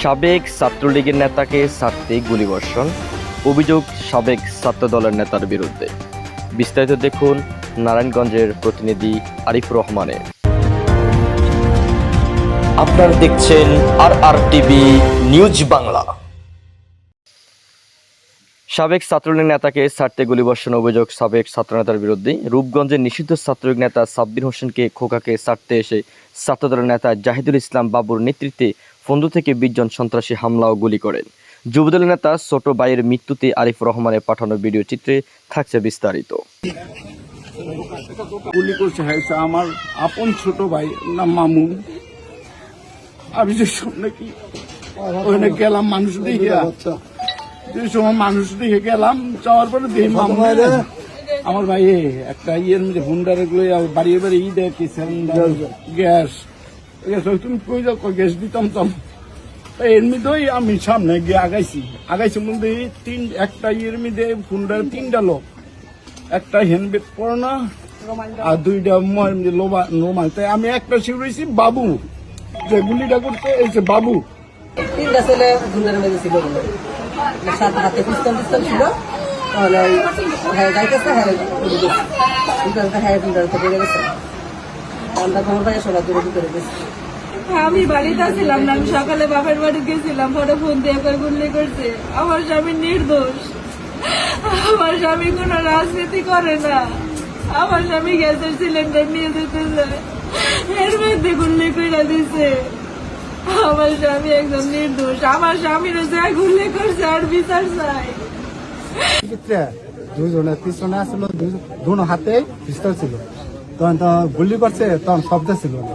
সাবেক ছাত্রলীগের নেতাকে ছাড়তে গুলিবর্ষণ, অভিযোগ সাবেক ছাত্রদলের নেতার বিরুদ্ধে। বিস্তারিত দেখুন নারায়ণগঞ্জের প্রতিনিধি আরিফ রহমানের। আপনারা দেখছেন R R TV news Bangla. সাবেক ছাত্রলীগ নেতাকে ছাড়তে গুলিবর্ষণ অভিযোগ সাবেক ছাত্রনেতার বিরুদ্ধে। রূপগঞ্জের নিষিদ্ধ ছাত্রলীগ নেতা সাব্বির হোসেনকে খোকাকে ছাড়তে এসে ছাত্রদলের নেতা জাহিদুল ইসলাম বাবুর নেতৃত্বে ফন্দু থেকে বিশ জন সন্ত্রাসী হামলা ও গুলি করেন। যুবদলের নেতা ছোট ভাইয়ের মৃত্যুতে আরিফ রহমানের পাঠানো ভিডিও চিত্রে থাকছে বিস্তারিত। গুলি করছে হয়েছে আমার আপন ছোট ভাই নাম মামু। আমি যে সামনে কি ওখানে গেলাম মানুষ দেখে। যে সময় মানুষ দেখে গেলাম যাওয়ার পরে দেখি মামু আমার ভাই একটা ইয়ের মধ্যে হুন্ডারগুলো বাড়িয়ে বাড়ি ই দেয় কি সিলিন্ডার, গ্যাস। তুমি কই যাও গ্যাস দিতাম তো এর মধ্যেই আমি সামনে গিয়ে আগাইছি। আগাইছি মধ্যে তিন, একটা ইয়ের মধ্যে হুন্ডার তিনটা লোক। একটা হ্যান্ডব্যাগ পরো না, আর দুইটা মধ্যে নোমাল। তাই আমি একটা শিউরেছি বাবু। যে গুলিটা করতে এসে বাবু। তিনটা ছেলে গুন্ডার মেরে ছিল বলে সাথে হাতে পিস্তল পিস্তল ছিল। তাহলে হ্যাঁ যাইতেছে হ্যাঁ হ্যাঁ আমরা খবর পাই সবাই দূরে দূরে গেছে আমি বাড়িতে ছিলাম না, আমি সকালে বাপের বাড়ি গেছিলাম, পরে ফোন দিয়ে করে গুল্লি করছে, আমার স্বামী নির্দোষ, আমার স্বামী কোনো রাজনীতি করে না, আমার স্বামী গ্যাসের সিলিন্ডার নিয়ে যেতেছে এর মধ্যে গুল্লি করে দিছে, আমার স্বামী একদম নির্দোষ, আমার স্বামীর যা গুল্লি করছে আর বিচার চাই। দুজনের পিছনে আসলো দুনো হাতে পিস্তল ছিল। তখন তো গুলি করছে, তখন শব্দ ছিল না।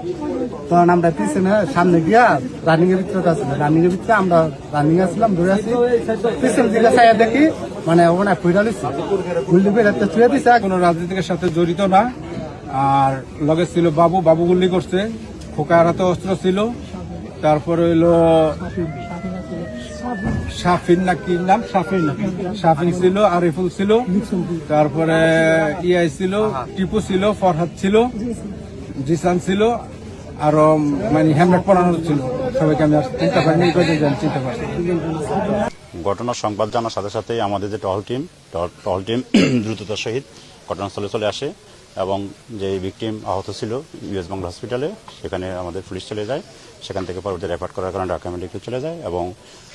তখন আমরা পিছনে, সামনে গিয়া রানিং এর ভিতরে আসলো রানিং এর ভিতরে আমরা রানিং আসলাম, দৌড়ে আসি। পিছন দিকে চাইয়া দেখি মানে ওনা ফুইরা লিছে গুলি একটা ছুঁয়ে দিছে, কোনো রাজনীতিকের সাথে জড়িত না। আর লগে ছিল বাবু বাবু গুলি করছে। খোকার হাতে অস্ত্র ছিল। তারপর হইল শাফিন না কি নাম? শাফিন শাফিন ছিল, আরিফুল ছিল, তারপরে ইয়াই ছিল, টিপু ছিল, ফরহাদ ছিল, জিসান ছিল, আরও মানে হেলমেট পরানো ছিল। সবাইকে আমি চিনতে পারিনি চিনতে পারি ঘটনার সংবাদ জানার সাথে সাথে আমাদের যে টহল টিম টহল টিম দ্রুততার সহিত ঘটনাস্থলে চলে আসে। এবং যে ভিকটিম আহত ছিল ইউএস বাংলা হসপিটালে সেখানে আমাদের পুলিশ চলে যায়। সেখান থেকে পরবর্তী রেফার করার কারণে ঢাকা মেডিকেল চলে যায় এবং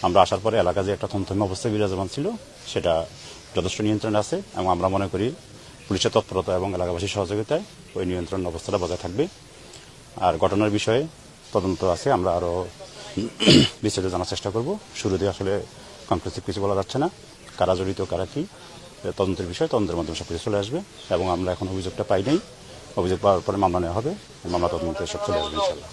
আমরা আসার পরে এলাকা যে একটা থমথমে অবস্থা বিরাজমান ছিল, সেটা যথেষ্ট নিয়ন্ত্রণে আছে এবং আমরা মনে করি পুলিশের তৎপরতা এবং এলাকাবাসীর সহযোগিতায় ওই নিয়ন্ত্রণ অবস্থাটা বজায় থাকবে। আর ঘটনার বিষয়ে তদন্ত আছে, আমরা আরও বিস্তারিত জানার চেষ্টা করব। শুরুতে আসলে কনক্লুসিভ কিছু বলা যাচ্ছে না। কারা জড়িত, কারা কি? তদন্তের বিষয় তদন্তের মাধ্যমে সব কিছু চলে আসবে এবং আমরা এখন অভিযোগটা পাই নাই। অভিযোগ পাওয়ার পরে মামলা নেওয়া হবে মামলা তদন্তে সব চলে আসবে ইনশাল্লাহ